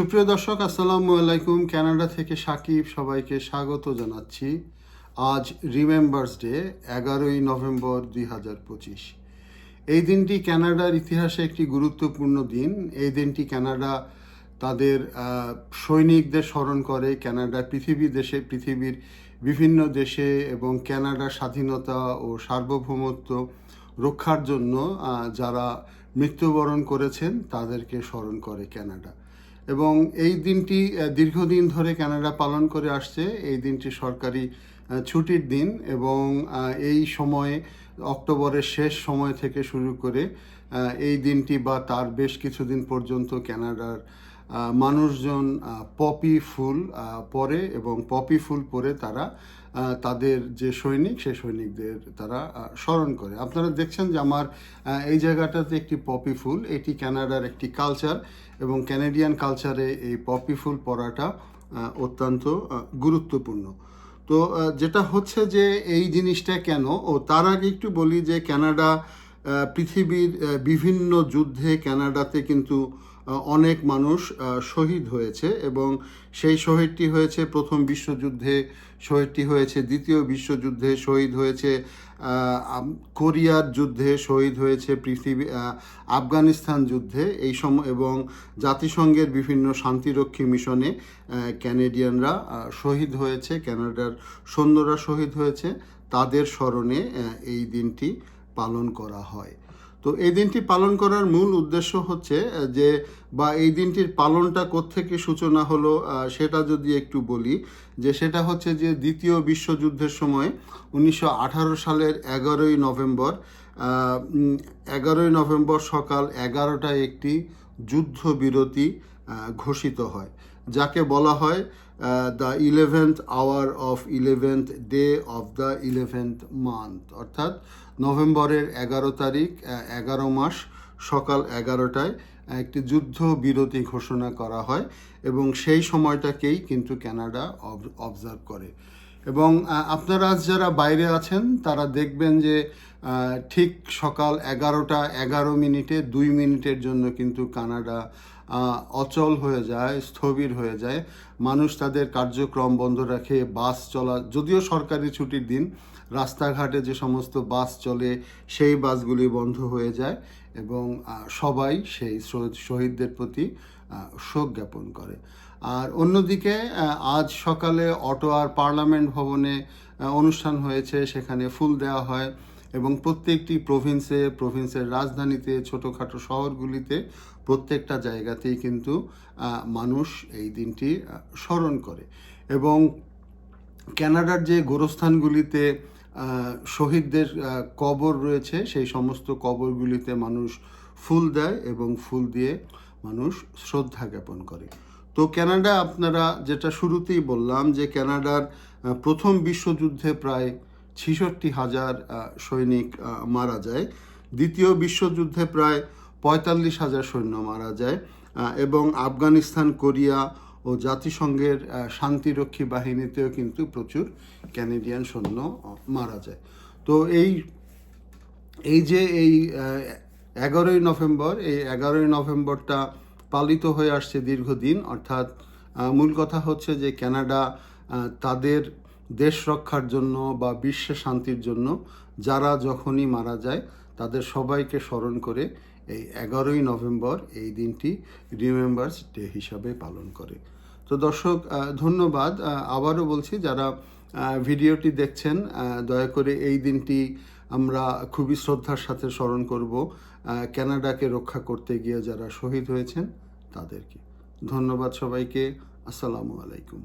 সুপ্রিয় দর্শক, আসসালামু আলাইকুম। কানাডা থেকে সাকিব সবাইকে স্বাগত জানাচ্ছি। আজ রিমেম্বার্স ডে এগারোই নভেম্বর দুই হাজার পঁচিশ। এই দিনটি কানাডার ইতিহাসে একটি গুরুত্বপূর্ণ দিন। এই দিনটি কানাডা তাদের সৈনিকদের স্মরণ করে। কানাডা পৃথিবী দেশে, পৃথিবীর বিভিন্ন দেশে এবং কানাডার স্বাধীনতা ও সার্বভৌমত্ব রক্ষার জন্য যারা মৃত্যুবরণ করেছেন, তাদেরকে স্মরণ করে কানাডা। এবং এই দিনটি দীর্ঘদিন ধরে ক্যানাডা পালন করে আসছে। এই দিনটি সরকারি ছুটির দিন এবং এই সময়ে অক্টোবরের শেষ সময় থেকে শুরু করে এই দিনটি বা তার বেশ কিছুদিন পর্যন্ত কানাডার আহ, মানুষজন পপি ফুল পরে এবং পপি ফুল পরে তারা তাদের যে সৈনিক সেই সৈনিকদের তারা স্মরণ করে। আপনারা দেখছেন যে আমার এই জায়গাটাতে একটি পপি ফুল এটি কানাডার একটি কালচার এবং ক্যানাডিয়ান কালচারে এই পপি ফুল পরাটা অত্যন্ত গুরুত্বপূর্ণ। তো যেটা হচ্ছে যে এই জিনিসটা কেন ও তার আগে একটু বলি যে আহ, পৃথিবীর বিভিন্ন যুদ্ধে ক্যানাডাতে কিন্তু অনেক মানুষ শহীদ হয়েছে এবং সেই শহীদটি হয়েছে প্রথম বিশ্বযুদ্ধে, শহীদটি হয়েছে দ্বিতীয় বিশ্বযুদ্ধে শহীদ হয়েছে কোরিয়ার যুদ্ধে শহীদ হয়েছে, পৃথিবী আফগানিস্তান যুদ্ধে, এই সম, এবং জাতিসংঘের বিভিন্ন শান্তিরক্ষী মিশনে ক্যানেডিয়ানরা শহীদ হয়েছে কানাডার সৈন্যরা শহীদ হয়েছে। তাদের স্মরণে এই দিনটি পালন করা হয়। তো এই দিনটি পালন করার মূল উদ্দেশ্য হচ্ছে যে বা এই দিনটির পালনটা কোত্থেকে সূচনা হলো সেটা যদি একটু বলি, যে সেটা হচ্ছে যে দ্বিতীয় বিশ্বযুদ্ধের সময় উনিশশো আঠারো সালের এগারোই নভেম্বর এগারোই নভেম্বর সকাল এগারোটায় একটি যুদ্ধবিরতি ঘোষিত হয়, যাকে বলা হয় the eleventh hour of eleventh day of the eleventh month অর্থাৎ নভেম্বরের এগারো তারিখ এগারো মাস সকাল এগারোটায় একটি যুদ্ধ বিরতি ঘোষণা করা হয় এবং সেই সময়টাকেই কিন্তু কানাডা অবজার্ভ করে। এবং আপনারা আজ যারা বাইরে আছেন, তারা দেখবেন যে ঠিক সকাল এগারোটা এগারো মিনিটে, দুই মিনিটের জন্য কিন্তু কানাডা অচল হয়ে যায়, স্থবির হয়ে যায়। মানুষ তাদের কার্যক্রম বন্ধ রাখে, বাস চলা, যদিও সরকারি ছুটির দিন, রাস্তাঘাটে যে সমস্ত বাস চলে, সেই বাসগুলি বন্ধ হয়ে যায় এবং সবাই সেই শহীদদের প্রতি শোক জ্ঞাপন করে। আর অন্যদিকে আজ সকালে অটোয়ার পার্লামেন্ট ভবনে অনুষ্ঠান হয়েছে, সেখানে ফুল দেওয়া হয়। এবং প্রত্যেকটি প্রভিন্সে প্রভিন্সের রাজধানীতে, ছোটোখাটো শহরগুলিতে প্রত্যেকটা জায়গাতেই কিন্তু মানুষ এই দিনটি স্মরণ করে। এবং কানাডার যে গোরস্থানগুলিতে শহীদদের কবর রয়েছে, সেই সমস্ত কবরগুলিতে মানুষ ফুল দেয় এবং ফুল দিয়ে মানুষ শ্রদ্ধা জ্ঞাপন করে। তো ক্যানাডা আপনারা যেটা শুরুতেই বললাম যে ক্যানাডার প্রথম বিশ্বযুদ্ধে প্রায় ছিষট্টি হাজার সৈনিক মারা যায়। দ্বিতীয় বিশ্বযুদ্ধে প্রায় পঁয়তাল্লিশ হাজার সৈন্য মারা যায় এবং আফগানিস্তান কোরিয়া ও জাতিসংঘের শান্তিরক্ষী বাহিনীতেও কিন্তু প্রচুর ক্যানেডিয়ান সৈন্য মারা যায়। তো এই এই যে এই এগারোই নভেম্বর এই এগারোই নভেম্বরটা পালিত হয়ে আসছে দীর্ঘদিন অর্থাৎ মূল কথা হচ্ছে যে আহ, তাদের দেশ রক্ষার জন্য বা বিশ্বে শান্তির জন্য যারা যখনই মারা যায় তাদের সবাইকে স্মরণ করে এই এগারোই নভেম্বর এই দিনটি রিমেম্বার্স ডে হিসাবে পালন করে। তো দর্শক ধন্যবাদ। আবারও বলছি যারা ভিডিওটি দেখছেন দয়া করে এই দিনটি আমরা খুবই শ্রদ্ধার সাথে স্মরণ করব। আহ, কানাডাকে রক্ষা করতে গিয়ে যারা শহীদ হয়েছেন তাদেরকে। ধন্যবাদ সবাইকে। আসসালামু আলাইকুম।